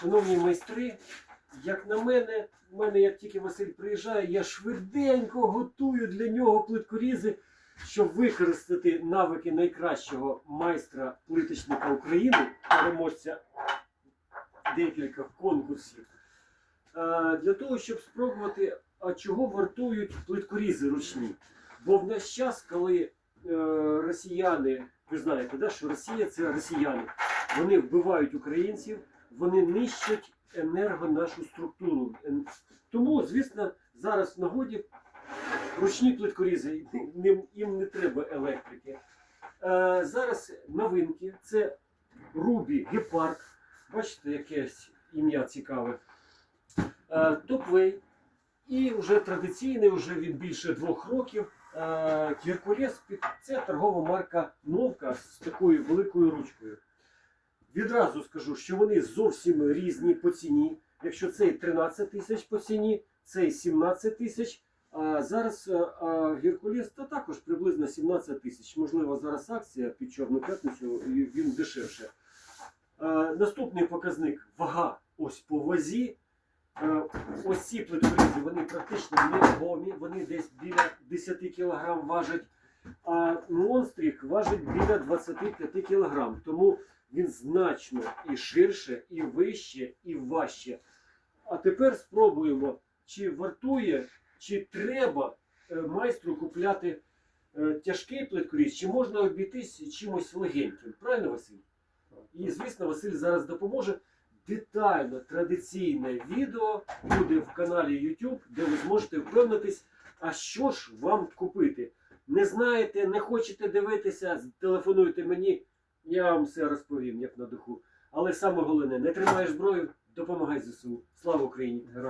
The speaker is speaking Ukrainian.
Шановні майстри, як на мене, в мене як тільки Василь приїжджає, я швиденько готую для нього плиткорізи, щоб використати навики найкращого майстра плиточника України, переможця декілька конкурсів. Е, Для того, щоб спробувати, а чого вартують плиткорізи ручні. Бо в наш час, коли е, росіяни, ви знаєте, да, що Росія це росіяни, вони вбивають українців, вони нищать енерго нашу структуру. Тому, звісно, зараз в нагоді ручні плиткорізи, їм не треба електрики. Е, зараз новинки це Рубі Гепард. Бачите, якесь ім'я цікаве. Топвей. І вже традиційний, вже він більше двох років. Геркулес це торгова марка Новка з такою великою ручкою. Відразу скажу, що вони зовсім різні по ціні. Якщо цей 13 тисяч по ціні, цей 17 тисяч. А зараз е, а, Геркулес та також приблизно 17 тисяч. Можливо, зараз акція під Чорну п'ятницю і він дешевше. Е, Наступний показник вага. Ось по вазі. Е, Ось ці плиткорізи, вони практично невагомі, вони десь біля 10 кг важать, а монстрик важить біля 25 кг. Тому він значно і ширше, і вище, і важче. А тепер спробуємо, чи вартує, чи треба е, майстру купляти е, тяжкий плиткоріз, чи можна обійтись чимось легеньким. Правильно, Василь? І, звісно, Василь зараз допоможе. Детально традиційне відео буде в каналі YouTube, де ви зможете впевнитись, а що ж вам купити. Не знаєте, не хочете дивитися, телефонуйте мені, я вам все розповім, як на духу. Але саме головне, не тримаєш зброю, допомагай ЗСУ. Слава Україні! Героям!